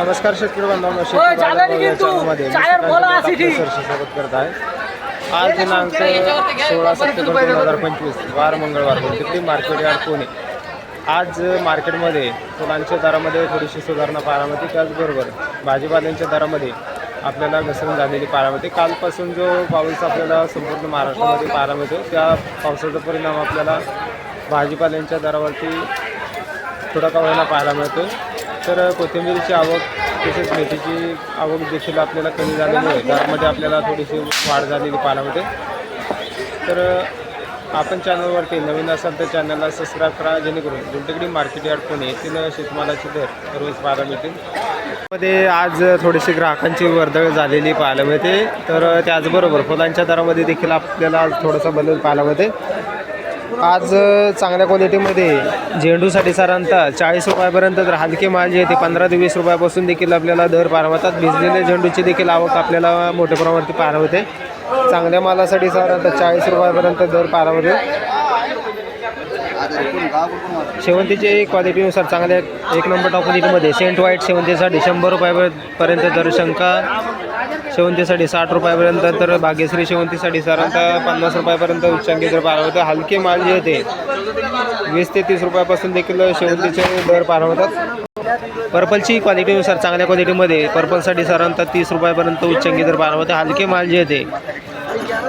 नमस्कार शेतकरी बांधवांनो शेतकरी स्वागत करत आहे. आज दिनांक सोळा सप्टेंबर दोन हजार पंचवीस वार मंगळवार तिकडे मार्केट यार्ड पुणे. आज मार्केटमध्ये फुलांच्या दरामध्ये थोडीशी सुधारणा पाहायला मिळते. त्याचबरोबर भाजीपाल्यांच्या दरामध्ये आपल्याला घसरण झालेली पाहायला मिळते. कालपासून जो पाऊस आपल्याला संपूर्ण महाराष्ट्रामध्ये पाहायला मिळतो त्या पावसाचा परिणाम आपल्याला भाजीपाल्यांच्या दरावरती थोडा का होईना पाहायला मिळतो तर कोथिंबीरची आवक तसेच मेथीची आवक देखील आपल्याला कमी झालेली आहे. दरामध्ये आपल्याला थोडीशी वाढ झालेली पाहायला तर आपण चॅनलवरती नवीन असाल तर चॅनलला सबस्क्राईब करा जेणेकरून गुंडगडी मार्केट यार्ड पुणे येथील शेतमालाचे दर रोज पाहायला मिळतील मध्ये आज थोडीशी ग्राहकांची वर्दळ झालेली पाहायला मिळते. तर त्याचबरोबर फुलांच्या दरामध्ये देखील आपल्याला आज थोडासा बदल पाहायला मिळते. आज चांगल्या क्वालिटीमध्ये झेंडूसाठी साधारणतः चाळीस रुपयापर्यंत तर हलके माल जे आहे ते पंधरा ते वीस रुपयापासून देखील आपल्याला दर पारवतात. भिजलेल्या झेंडूची देखील आवक आपल्याला मोठ्या प्रमाणावरती पारवते. चांगल्या मालासाठी साधारणतः चाळीस रुपयापर्यंत दर पारवते. शेवंतीचे क्वालिटीनुसार चांगल्या एक नंबर टॉप क्वालिटीमध्ये सेंट व्हाईट शेवंतीसाठी शंभर रुपयापर्यंत दर शंका. शेवंतीसाठी साठ रुपयापर्यंत तर भाग्यश्री शेवंतीसाठी साधारणतः पन्नास रुपयापर्यंत उच्चांकी दर पार होतं हलके माल जे आहे ते वीस ते तीस रुपयापासून देखील शेवंतीचे दर पार होतात. पर्पलची क्वालिटीनुसार चांगल्या क्वालिटीमध्ये पर्पलसाठी साधारणतः तीस रुपयापर्यंत उच्चांकी दर पार हलके माल जे आहे ते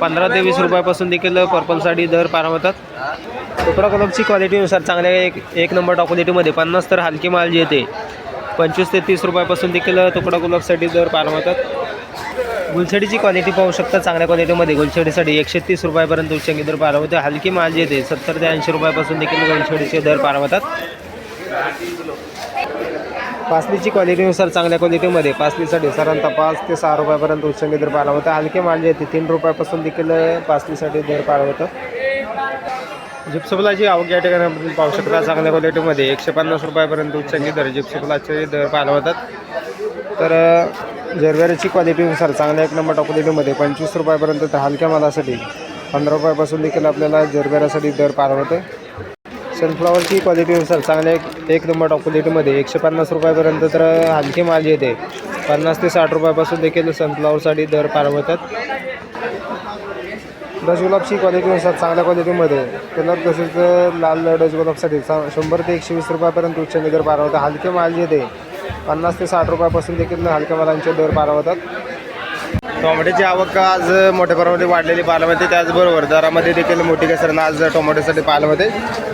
पंधरा ते वीस रुपयापासून देखील पर्पलसाठी दर पार होतात. तुकडा कलमची क्वालिटीनुसार चांगल्या एक एक नंबर टॉप क्वालिटीमध्ये पन्नास तर हलकी माल जे येते पंचवीस ते तीस रुपयापासून देखील तुकडा गुलाबसाठी दर पारवतात गुलछडीची क्वालिटी पाहू शकता. चांगल्या क्वालिटीमध्ये गुलछडीसाठी एकशे तीस रुपयापर्यंत उच्चांकी दर पारवते हलकी माल जे येते सत्तर ते ऐंशी रुपयापासून देखील गुलछडीचे दर पारवतात. पासलीची क्वालिटीनुसार चांगल्या क्वालिटीमध्ये पासलीसाठी साधारणतः पाच ते सहा रुपयापर्यंत उच्चांकी दर पारवतं हलके माल जे येते तीन रुपयापासून देखील पासलीसाठी दर पारवतं जिप्सफुलाची आवक या ठिकाणी पाहू शकता. चांगल्या क्वालिटीमध्ये एकशे पन्नास रुपयापर्यंत उच्चांकी दर जिप्सफुलाचे दर पाहायला तर अ, क्वालिटीनुसार चांगल्या एक नंबर टॉप क्वालिटीमध्ये पंचवीस रुपयापर्यंत तर हलक्या मालासाठी पंधरा रुपयापासून देखील आपल्याला जरबेरासाठी दर पाहायला होते सनफ्लॉवरची क्वालिटीनुसार चांगल्या एक एक नंबर टॉप क्वालिटीमध्ये एकशे पन्नास रुपयापर्यंत तर हलकी माल येते. पन्नास ते साठ रुपयापासून देखील सनफ्लॉवरसाठी दर पार होतात. गुलाबची क्वालिटीनुसार चांगल्या क्वालिटीमध्ये कलर तसेच लाल डच गुलाबसाठी चा शंभर ते एकशे वीस रुपयापर्यंत उच्च दर पार हलके माल येते. पन्नास ते साठ रुपयापासून देखील हलक्या मालांचे दर पार होतात टोमॅटोची आवक आज मोठ्या प्रमाणात वाढलेली पाहायला मिळते? त्याचबरोबर दरामध्ये देखील मोठी घसरण आज टोमॅटोसाठी पाहायला मिळते.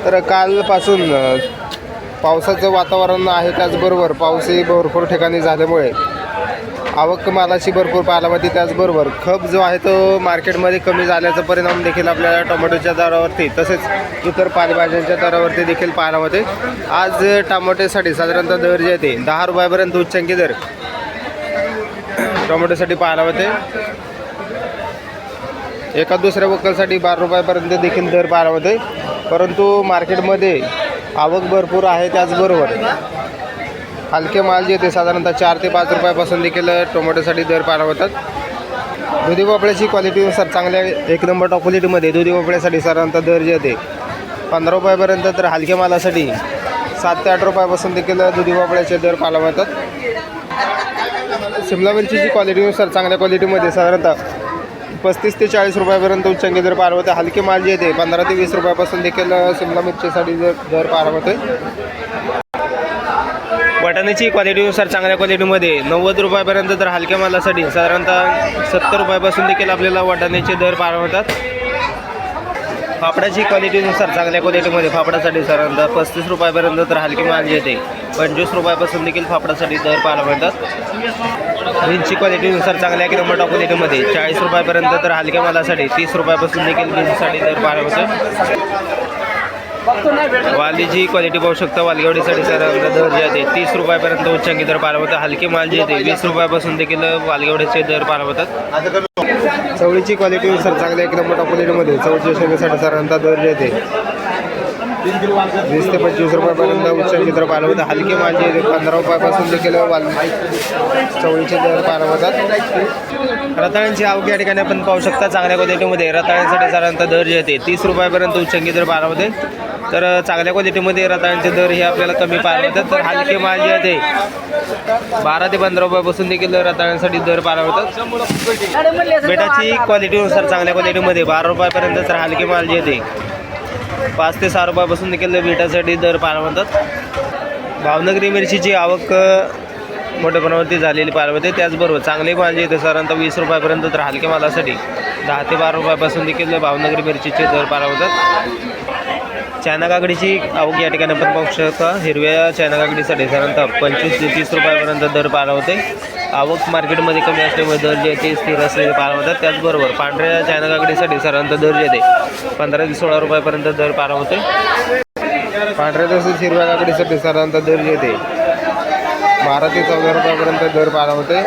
तर कालपासून पावसाचं वातावरण आहे त्याचबरोबर पाऊसही भरपूर ठिकाणी झाल्यामुळे आवक मालाची भरपूर पाहायला मिळते. त्याचबरोबर खप जो आहे तो मार्केटमध्ये कमी झाल्याचा परिणाम देखील आपल्याला टोमॅटोच्या दरावरती तसेच इतर पालेभाज्यांच्या दरावरती देखील पाहायला मिळते. आज टमाट्यासाठी साधारणतः दर जे आहे ते दहा रुपयापर्यंत उच्चांकी दर टोमॅटोसाठी पाहायला मिळते. एका दुसऱ्या वक्कलसाठी बारा रुपयापर्यंत देखील दर पाहायला मिळते. परंतु मार्केटमध्ये आवक भरपूर आहे त्याचबरोबर हलके माल जे ते साधारणतः चार ते पाच रुपयापासून देखील टोमॅटोसाठी दर पार होतात दुधी भोपळ्याची क्वालिटीनुसार चांगल्या एक नंबर टॉप क्वालिटीमध्ये दुधी भोपळ्यासाठी साधारणतः दर जे ते पंधरा रुपयापर्यंत तर हलक्या मालासाठी सात ते आठ रुपयापासून देखील दुधी भोपळ्याचे दर पाला होतात शिमला मिरचीची क्वालिटीनुसार चांगल्या क्वालिटीमध्ये साधारणतः पस्तीस ते चाळीस रुपयापर्यंत उच्चांकी दर पार होते हलके माल जे येते पंधरा ते वीस रुपयापासून देखील शिमला मिरचीसाठी दर दर पार होते वाटाण्याची क्वालिटीनुसार चांगल्या क्वालिटीमध्ये नव्वद रुपयापर्यंत तर हलक्या मालासाठी. साधारणतः सत्तर रुपयापासून देखील आपल्याला वाटाण्याचे दर पार होतात फापडाची क्वालिटीनुसार चांगल्या क्वालिटीमध्ये फापडासाठी साधारणतः पस्तीस रुपयापर्यंत तर हलके माल येते. पंचवीस रुपयापासून देखील फापडासाठी दर पाहायला मिळतात. बीन्सची क्वालिटीनुसार चांगल्या एक नंबर क्वालिटीमध्ये चाळीस रुपयापर्यंत तर हलक्या मालासाठी तीस रुपयापासून देखील बीन्ससाठी दर पाहायला मिळतात. वालीची क्वालिटी पाहू शकता. वालगेवडीसाठी साधारणतः दर जे आहे तीस रुपयापर्यंत उच्चांकी दर पाहायला होतात हलके माल जे येते वीस रुपयापासून देखील वालगेवडीचे दर पाहायला होतात चवळीची क्वालिटीनुसार चांगल्या एक नंबर टॉप क्वालिटीमध्ये चवळीच्या शेंगासाठी साधारणतः दर जे येते वीस ते पंचवीस रुपयापर्यंत उच्चांकी दर पाहायला होतं हलके जे पंधरा रुपयापासून देखील वाल चवळीचे दर पाहायला होतात रताळ्यांची आवक या ठिकाणी आपण पाहू शकता. चांगल्या क्वालिटीमध्ये रताळ्यांसाठी साधारणतः दर जे येते तीस रुपयापर्यंत उच्चांकी दर पाहायला होते तर चांगल्या क्वालिटीमध्ये रताळ्यांचे दर हे आपल्याला कमी पाहायला होतात तर हलके माल जे आहे ते बारा ते पंधरा रुपयापासून देखील रताळ्यांसाठी दर पाहायला होतात बेटाची क्वालिटीनुसार चांगल्या क्वालिटीमध्ये बारा रुपयापर्यंत तर हलके माल जे येते पाच ते सहा रुपयापासून देखील मिठासाठी दर पाहायला म्हणतात भावनगरी मिरचीची आवक मोठ्या प्रमाणावरती झालेली पाहायला होते त्याचबरोबर चांगले माल जे येते साधारणतः वीस रुपयापर्यंत तर हलक्या मालासाठी दहा ते बारा रुपयापासून देखील भावनगरी मिरचीचे दर पाहायला होतात चायना काकडीची आवक या ठिकाणी आपण पाहू शकता. हिरव्या चायना काकडीसाठी साधारणतः पंचवीस ते तीस रुपयापर्यंत दर पाहायला होते. आवक मार्केटमध्ये कमी असल्यामुळे दर जे आहे ते स्थिर असलेले पाहायला होतात. त्याचबरोबर पांढऱ्या चायना काकडीसाठी साधारणतः दर जे येते पंधरा ते सोळा रुपयापर्यंत दर पाहायला होते. पांढऱ्या तसेच हिरव्या काकडीसाठी साधारणतः दर जे येते बारा ते चौदा रुपयापर्यंत दर पाहायला होते.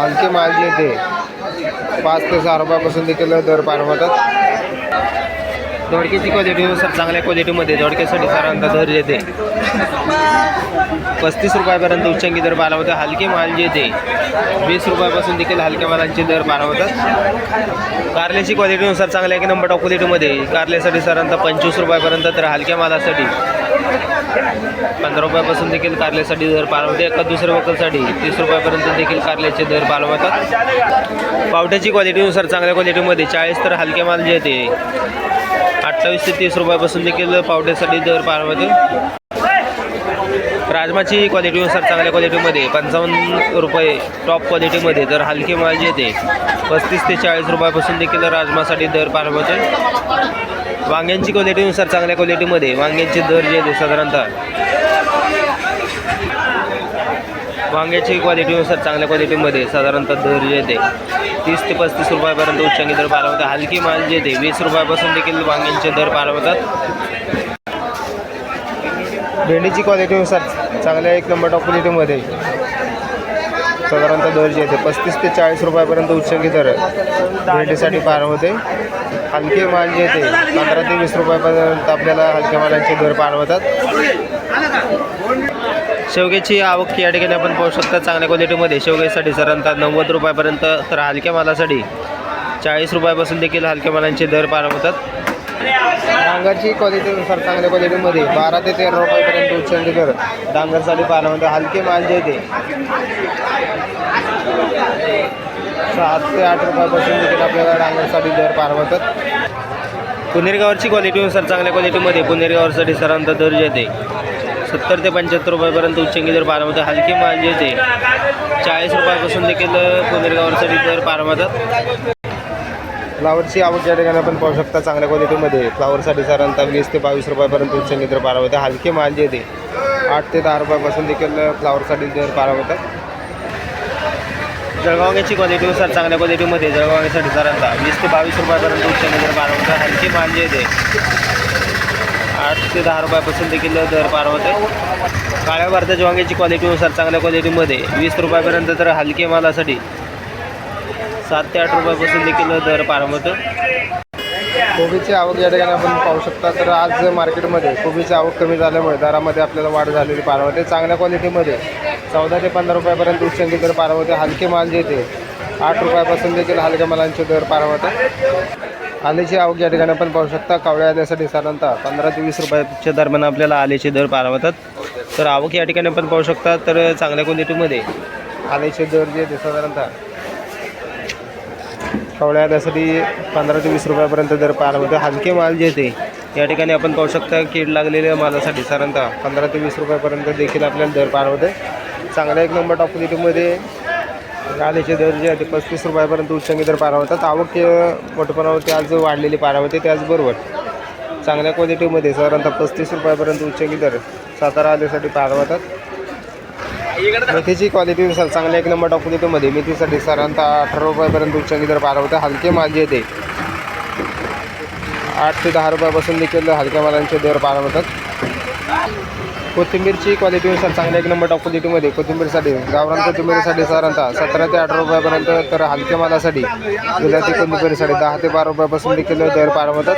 हलके माल जे ते पाच ते सहा रुपयापासून देखील दर पाहायला होतात. दोडक्याची क्वालिटीनुसार चांगल्या क्वालिटीमध्ये दोडक्यासाठी साधारणतः दर येते. पस्तीस रुपयापर्यंत उच्चांकी दर पाहायला हलके माल जे येते वीस रुपयापासून देखील हलक्या मालांचे दर पाहायला होतात. कारल्याची क्वालिटीनुसार चांगल्या एक नंबर टॉप क्वालिटीमध्ये कारल्यासाठी साधारणतः पंचवीस रुपयापर्यंत तर हलक्या मालासाठी. पंधरा रुपयापासून देखील कारल्यासाठी दर पाहायला होते. एका दुसऱ्या वकलसाठी तीस रुपयापर्यंत देखील कारल्याचे दर पाहायला होतात. पावट्याची क्वालिटीनुसार चांगल्या क्वालिटीमध्ये चाळीस तर हलके माल जे येते अठ्ठावीस ते तीस रुपयापासून देखील पावट्यासाठी दर पाहायला होते राजमाची क्वालिटीनुसार चांगल्या क्वालिटीमध्ये पंचावन्न रुपये टॉप क्वालिटीमध्ये तर हलके माल जे येते. पस्तीस ते चाळीस रुपयापासून देखील राजमासाठी दर पार होते वांग्यांची क्वालिटीनुसार चांगल्या क्वालिटीमध्ये वांग्यांचे दर जे येते साधारणतः वांग्याची क्वालिटीनुसार चांगल्या क्वालिटीमध्ये साधारणतः दर जे येते. तीस ते पस्तीस रुपयापर्यंत उच्चांकी दर पाहायला होता हलकी माल जे येते वीस रुपयापासून देखील वांग्यांचे दर पाहायला होतात भेंडीची क्वालिटीनुसार चांगल्या एक नंबर टॉप क्वालिटीमध्ये साधारणतः दर जे येते पस्तीस ते चाळीस रुपयापर्यंत उच्चांकी दर भेंडीसाठी पाहायला होते हलके माल जे येते पंधरा ते वीस रुपयापर्यंत आपल्याला हलक्या मालांचे दर पाहायला होतात शेवग्याची आवक या ठिकाणी आपण पाहू शकता. चांगल्या क्वालिटीमध्ये शेवग्यासाठी साधारणतः नव्वद रुपयापर्यंत तर हलक्या मालासाठी चाळीस रुपयापासून देखील हलक्या मालांचे दर पाहायला होतात. डांगरची क्वालिटीनुसार चांगल्या क्वालिटीमध्ये बारा ते तेरा रुपयापर्यंत उच्चांकी दर डांगरसाठी पाहायला हलके माल जे ते सात ते आठ रुपयापासून देखील आपल्याला डांगरसाठी दर पाहायला होतात. पुनेरगावची क्वालिटीनुसार चांगल्या क्वालिटीमध्ये पुनेरगावरसाठी सरांचा दर जे येते सत्तर ते पंच्याहत्तर रुपयापर्यंत उच्चांकी दर होते हलके माल येते चाळीस रुपयापासून देखील पुनेरगावसाठी दर होतात फ्लावरची आवक या ठिकाणी आपण पाहू शकता चांगल्या क्वालिटीमध्ये फ्लावरसाठी साधारणतः वीस ते बावीस रुपयापर्यंत उच्चांकी दर होते हलके माल जे येते आठ ते दहा रुपयापासून देखील फ्लावरसाठी दर होतात जळगावण्याची क्वालिटीनुसार चांगल्या क्वालिटीमध्ये जळगावण्यासाठी साधारणतः वीस ते बावीस रुपयापर्यंत दर पाहायला होता हलके माल जे येते आठ ते दहा रुपयापासून देखील दर पार होते काळ्या भारताच्या वांग्याची क्वालिटीनुसार चांगल्या क्वालिटीमध्ये वीस रुपयापर्यंत तर हलके मालासाठी सात ते आठ रुपयापासून देखील दर पार होतं कोबीची आवक या ठिकाणी आपण पाहू शकता तर आज मार्केटमध्ये कोबीची आवक कमी झाल्यामुळे दरामध्ये आपल्याला वाढ झालेली पार होते. चांगल्या क्वालिटीमध्ये चौदा ते पंधरा रुपयापर्यंत उच्चांकी दर पार होते. हलके माल जे ते आठ रुपयापासून देखील हलक्या मालांचे दर पार होतात आलेची आवक या ठिकाणी आपण पाहू शकता. कावळ्या आल्यासाठी साधारणतः पंधरा ते वीस रुपयाच्या दरम्यान आपल्याला आलेचे दर पार तर आवक या ठिकाणी आपण पाहू शकता. तर चांगल्या क्वालिटीमध्ये आलेचे दर जे येते साधारणतः कावळ्या आल्यासाठी पंधरा ते वीस रुपयापर्यंत दर पार हलके माल जे येते या ठिकाणी आपण पाहू शकता. कीड लागलेल्या मालासाठी साधारणतः पंधरा ते वीस रुपयापर्यंत देखील आपल्याला दर पार होते चांगल्या एक नंबर टॉप क्वालिटीमध्ये कालेचे दर जे आहे ते पस्तीस रुपयापर्यंत उच्चांकी दर पारा होतात. आवक अ, मोठेपणावरती आज वाढलेली पारा होते त्याचबरोबर चांगल्या क्वालिटीमध्ये साधारणतः पस्तीस रुपयापर्यंत उच्चांकी दर सातारा आलेसाठी पारा होतात. मेथीची क्वालिटीनुसार चांगल्या एक नंबर टॉप क्वालिटीमध्ये मेथीसाठी साधारणतः अठरा रुपयापर्यंत उच्चांकी दर पारा होते. हलके माल जे येते आठ ते दहा रुपयापासून देखील हलक्या मालांचे दर पार होतात. कोथिंबीरची क्वालिटीनुसार चांगल्या एक नंबर टॉप क्वालिटीमध्ये कोथिंबीरसाठी गावरान कोथिंबीरसाठी साधारणतः सतरा ते अठरा रुपयापर्यंत तर हलक्या मालासाठी गुलाबी कोथिंबीरसाठी दहा ते बारा रुपयापासून देखील दर पारवतात.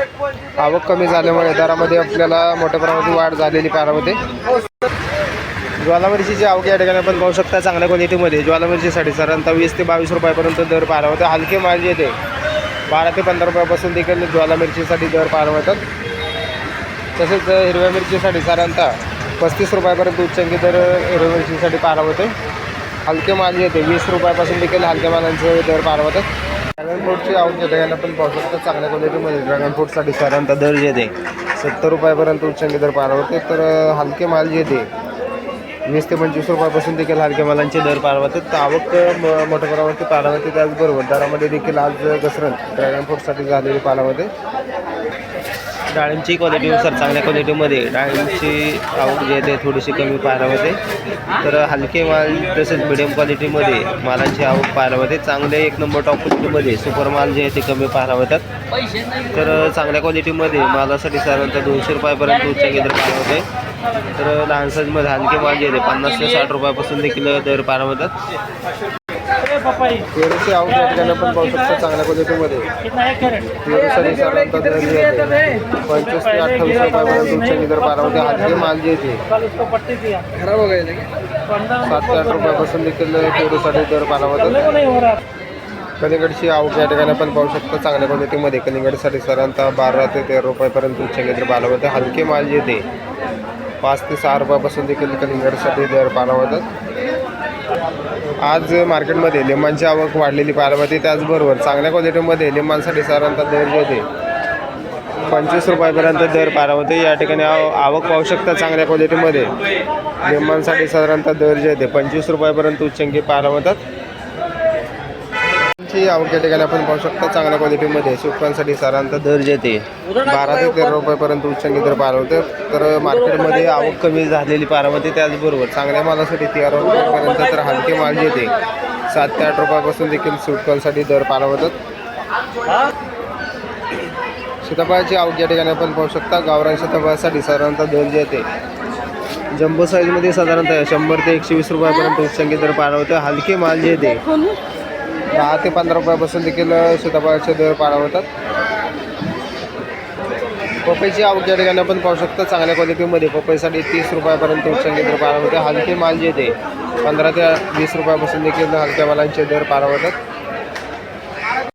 आवक कमी झाल्यामुळे दरामध्ये आपल्याला मोठ्या प्रमाणात वाढ झालेली पारामध्ये ज्वालामिरची आवक या ठिकाणी आपण पाहू शकता चांगल्या क्वालिटीमध्ये ज्वाला मिरचीसाठी साधारणतः वीस ते बावीस रुपयापर्यंत दर पारावतात हलके माल येते बारा ते पंधरा रुपयापासून देखील ज्वाला मिरचीसाठी दर पारावतात. तसेच हिरव्या मिरचीसाठी साधारणतः पस्तीस रुपयापर्यंत उच्चांकी दर हिरव्या मिरचीसाठी पारवते हलके माल येते वीस रुपयापासून देखील हलक्या मालांचे दर पारवतात ड्रॅगन फ्रूटची आवक घेता याला पण पाहू शकतो चांगल्या क्वालिटीमध्ये ड्रॅगन फ्रूटसाठी साधारणतः दर येते सत्तर रुपयापर्यंत उच्चांकी दर पारवते तर हलके माल येते वीस ते पंचवीस रुपयापासून देखील हलक्या मालांचे दर पारवतात तर आवक मोठ्या प्रमाणावरती पालावते त्याचबरोबर दरामध्ये देखील आज घसरण ड्रॅगन फ्रूटसाठी झालेली पालामध्ये डाळिंबची क्वालिटीनुसार चांगल्या क्वालिटीमध्ये डाळिंबची आवक जी आहे ते थोडीशी कमी पाहायला होते तर हलके माल तसेच मिडियम क्वालिटीमध्ये मालांची आवक पाहायला होते चांगले एक नंबर टॉप क्वालिटीमध्ये सुपर माल जे आहे ते कमी पाहायला होतात तर चांगल्या क्वालिटीमध्ये मालासाठी साधारणतः दोनशे रुपयापर्यंत उच्च केंद्र पाहायला होते तर लहान साईजमध्ये हलके माल जे आहे ते पन्नास ते साठ रुपयापासून देखील दर पाहायला पेरूची आवक या ठिकाणी आपण पाहू शकतो चांगल्या क्वालिटीमध्ये पेरूसाठी साधारणतः दर पंचवीस ते अठ्ठावीस रुपयापर्यंत हलके माल जे आहे ते. सात ते आठ रुपयापासून देखील पेरूसाठी दर कलिंगडची आवक या ठिकाणी आपण पाहू शकतो चांगल्या क्वालिटीमध्ये कलिंगडसाठी साधारणतः बारा ते तेरा रुपयापर्यंत उच्च दर पाहायला होते हलके माल जे ते. पाच ते सहा रुपयापासून देखील कलिंगडसाठी दर होतात आज मार्केटमध्ये लिंबांची आवक वाढलेली पाहायला मिळते. त्याचबरोबर चांगल्या क्वालिटीमध्ये लिंबांसाठी साधारणतः दर जे होते पंचवीस रुपयापर्यंत दर पाहायला मिळते. या ठिकाणी आव आवक पाहू शकता चांगल्या क्वालिटीमध्ये. लिंबांसाठी साधारणतः दर जे होते पंचवीस रुपयापर्यंत उच्चंकी पाहायला मिळतात. ची आवक या ठिकाणी आपण पाहू शकता चांगल्या क्वालिटीमध्ये सुकांसाठी साधारणतः दर जे ते बारा ते तेरा रुपयापर्यंत उच्चांकी दर पार होते तर मार्केटमध्ये आवक कमी झालेली पारामध्ये त्याचबरोबर चांगल्या मालासाठी तेरा रुपयापर्यंत तर हलके माल जे ते सात ते आठ रुपयापासून देखील सुटकांसाठी दर पार होतात. सीताफळाची आवक या ठिकाणी आपण पाहू शकता गावरान सीताफळासाठी साधारणतः दर जे ते जम्बो साईजमध्ये साधारणतः शंभर ते एकशे वीस रुपयापर्यंत उच्चांकी दर पार होते हलके माल जे ते दहा ते पंधरा रुपयापासून देखील सीताफळाचे दर पार होतात. पपईची आवक या ठिकाणी आपण पाहू शकतो चांगल्या क्वालिटीमध्ये पपईसाठी तीस रुपयापर्यंत उच्चांकी दर पार होते. हलके माल जे ते पंधरा ते वीस रुपयापासून देखील हलक्या मालांचे दर पार होतात.